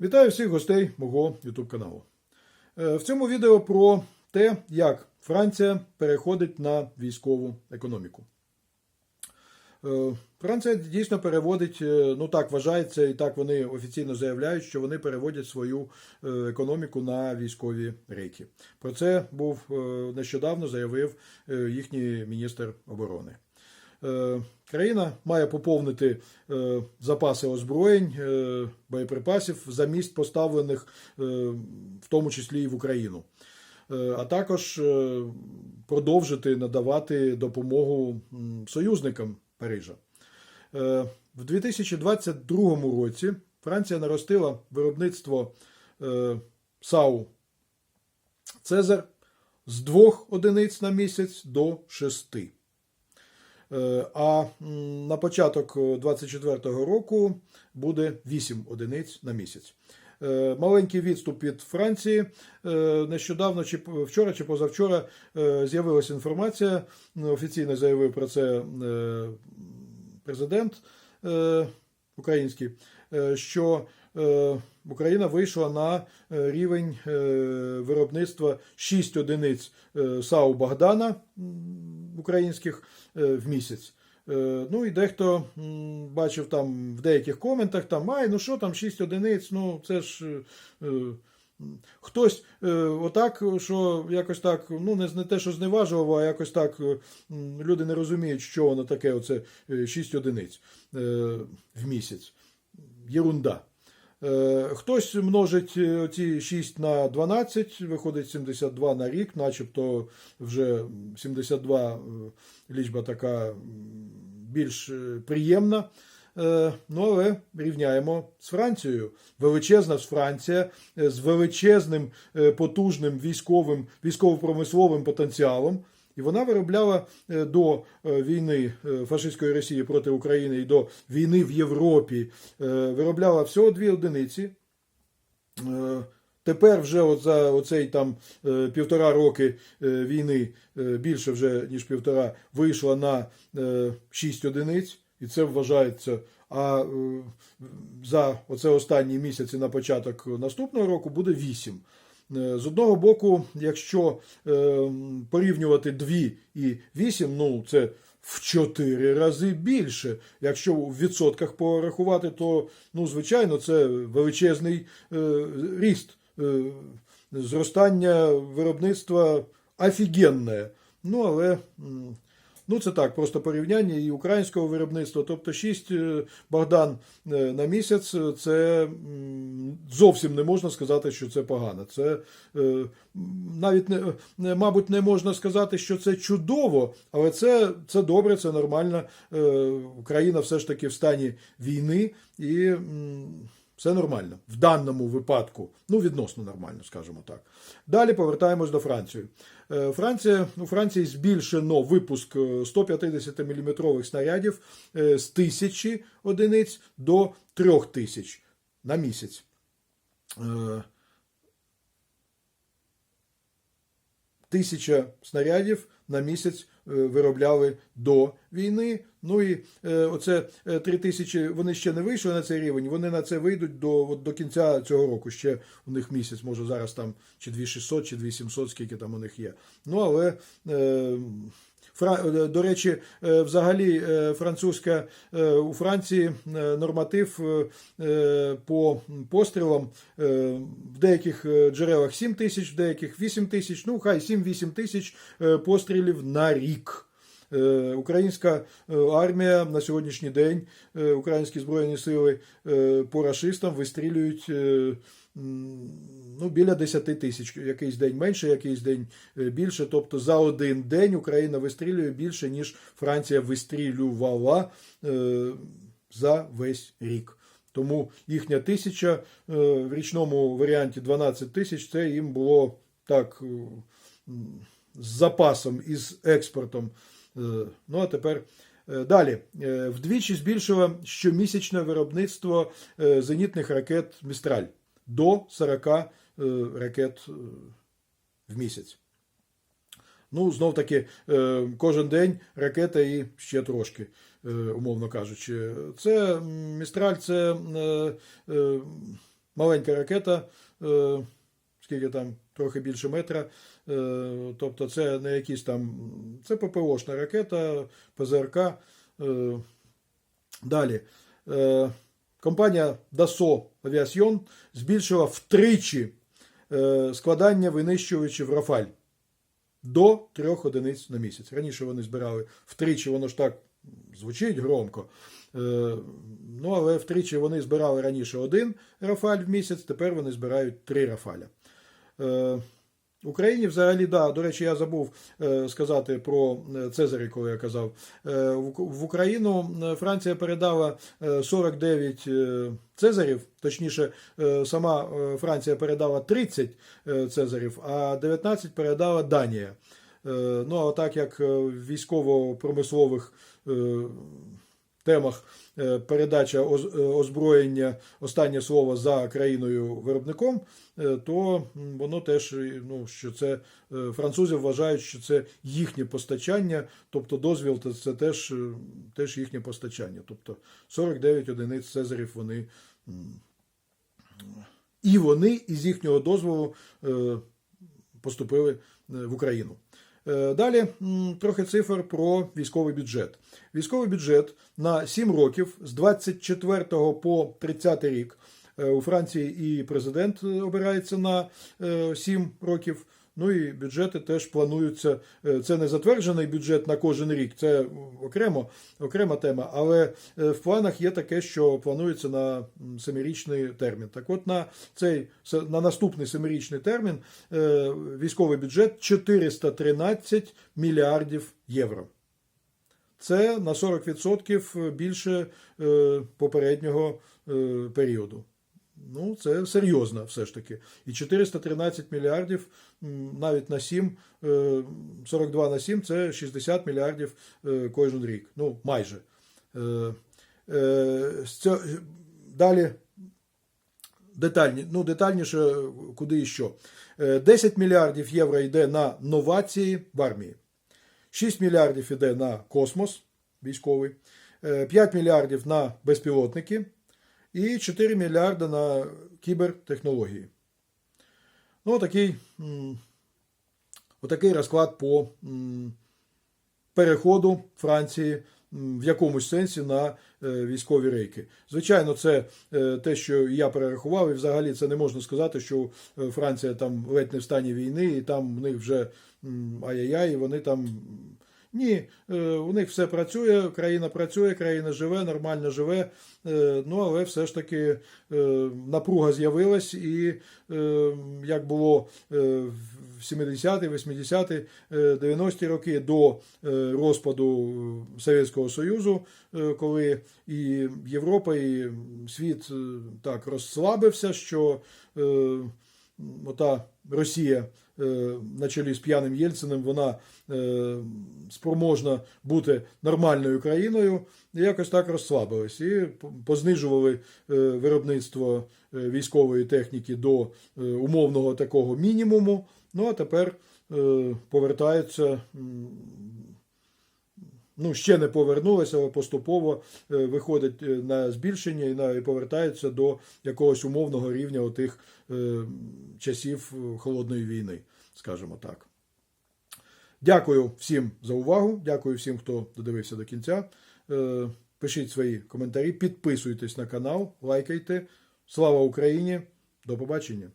Вітаю всіх гостей мого YouTube каналу. Е, В цьому відео про те, як Франція переходить на військову економіку. Е, Франція дійсно переводить, е, ну так вважається, і так вони офіційно заявляють, що вони переводять свою економіку на військові рейки. Про це був нещодавно заявив їхній міністр оборони. Е, Країна має поповнити е, запаси озброєнь, е, боєприпасів за місць поставлених, в тому числі і в Україну, а також продовжити надавати допомогу союзникам Парижа. В 2022 році Франція наростила виробництво САУ Цезар з двох одиниць на місяць до шести. Е, А на початок 2024 року буде 8 одиниць на місяць. Е, Маленький відступ від Франції. Е, Нещодавно, чи вчора чи позавчора, е, з'явилася інформація. Офіційно заявив про це е, президент е, український, е, що е, Україна вийшла на е, рівень е, виробництва 6 одиниць е, САУ Богдана українських в місяць. Ну і дехто бачив там в деяких коментах, там, ай, ну що там 6 одиниць, ну це ж. Хтось е, отак, що якось так, ну не, не те, що зневажував, а якось так е, люди не розуміють, що воно таке, оце 6 одиниць е, в місяць. Єрунда. Е, Хтось множить е, ці 6 на 12, виходить 72 на рік, начебто вже 72 е, лічба така більш приємна. Ну, але рівняємо з Францією. Величезна ж Франція з величезним потужним військовим, військово-промисловим потенціалом. І вона виробляла е, до е, війни е, фашистської Росії проти України і до війни в Європі, виробляла всього дві одиниці. Тепер вже от за оцей там півтора роки війни, більше вже ніж півтора, вийшла на 6 одиниць, і це вважається. А за оце останні місяці на початок наступного року буде 8. Е, З одного боку, якщо е, порівнювати 2 і 8, ну це в 4 рази більше. Якщо в відсотках порахувати, то ну, звичайно це величезний е, ріст. Зростання виробництва офігенне. Ну, але ну, це так, просто порівняння і українського виробництва. Тобто 6 Богдан е, на місяць е, це зовсім не можна сказати, що це погано. Це е, навіть не, мабуть, не можна сказати, що це чудово, але це, це добре, це нормально. Е, Україна все ж таки в стані війни і. Все нормально в даному випадку, ну відносно нормально, скажімо так. Далі повертаємось до Франції. Е, Франція у Франції збільшено випуск 150 мм снарядів е, з тисячі одиниць до трьох тисяч на місяць. Е, Тисяча снарядів на місяць е, виробляли до війни. Ну і е, оце е, три тисячі, вони ще не вийшли на цей рівень, вони на це вийдуть до, от, до кінця цього року. Ще у них місяць, може зараз там чи 2600, чи 2700, скільки там у них є. Ну але. Е, До речі, е, взагалі е, французька е, у Франції е, норматив е, е, по пострілам е, в деяких е, джерелах 7 тисяч, в деяких 8 тисяч, ну хай 7-8 тисяч е, пострілів на рік. Е, Українська е, армія на сьогоднішній день, е, українські збройні сили по рашистам вистрілюють ну, біля 10 тисяч. Якийсь день менше, якийсь день більше. Тобто за один день Україна вистрілює більше, ніж Франція вистрілювала за весь рік. Тому їхня тисяча в річному варіанті 12 тисяч це їм було так з запасом і з експортом. Е, Ну а тепер е, далі. Е, Вдвічі збільшило щомісячне виробництво зенітних ракет Містраль до 40 е, ракет в місяць. Ну, знов таки, кожен день ракета і ще трошки, умовно кажучи. Це Містраль, це маленька ракета, скільки там, трохи більше метра. Тобто це не якісь там, це ППОшна ракета, ПЗРК. Е, далі. Е, компанія Dassault Aviation збільшила втричі е, складання винищувачів Рафаль до трьох одиниць на місяць. Раніше вони збирали втричі, воно ж так звучить громко. Ну, але втричі вони збирали раніше один Рафаль в місяць, тепер вони збирають три Рафаля. Україні взагалі, да, до речі, я забув е, сказати про е, Цезарі, коли я казав. Е, в, Україну Франція передала е, 49 е, Цезарів, точніше, сама Франція передала 30 е, Цезарів, а 19 передала Данія. Ну, а так як військово-промислових темах е, передача е, озброєння останнє слово за країною виробником, е, то воно теж ну, що це французи вважають, що це їхнє постачання, тобто дозвіл це- теж, теж їхнє постачання. Тобто 49 одиниць Цезарів вони і вони із їхнього дозволу поступили в Україну. Е, Далі трохи цифр про військовий бюджет. Військовий бюджет на 7 років з 24 по 30 рік е, у Франції і президент е, обирається на е, 7 років. Ну і бюджети теж плануються. Е, Це не затверджений бюджет на кожен рік, це окремо, окрема тема. Але е, в планах є таке, що планується на семирічний термін. Так от на цей на наступний семирічний термін е, військовий бюджет 413 мільярдів євро. Це на 40% більше попереднього періоду. Ну, це серйозно все ж таки. І 413 мільярдів навіть на 7, е, 42 на 7 це 60 мільярдів е, кожен рік. Ну, майже. Е, е, Далі детальні, ну, детальніше, куди і що. Е, 10 мільярдів євро йде на новації в армії. 6 мільярдів йде на космос військовий, е, 5 мільярдів на безпілотники і 4 мільярди на кібертехнології. Ну, такий, отакий розклад по переходу Франції в якомусь сенсі на е, військові рейки. Звичайно, це е, те, що я перерахував, і взагалі це не можна сказати, що е, Франція там ледь не в стані війни, і там в них вже ай-яй-яй, і вони там. Ні, е, у них все працює, країна працює, країна живе, нормально живе. е, Ну, але все ж таки е, напруга з'явилась, і як було в 70-ті, 80-ті, е, 90-ті роки до розпаду Совєтського Союзу, коли і Європа, і світ так розслабився, що ота Росія е, на чолі з п'яним Єльциним, вона е, спроможна бути нормальною країною, якось так розслабились. І познижували е, виробництво військової техніки до умовного такого мінімуму. Ну а тепер повертаються. Ну, ще не повернулися, але поступово е, виходить е, на збільшення і повертаються до якогось умовного рівня отих е, часів холодної війни, скажімо так. Дякую всім за увагу. Дякую всім, хто додивився до кінця. Пишіть свої коментарі, підписуйтесь на канал, лайкайте. Слава Україні! До побачення!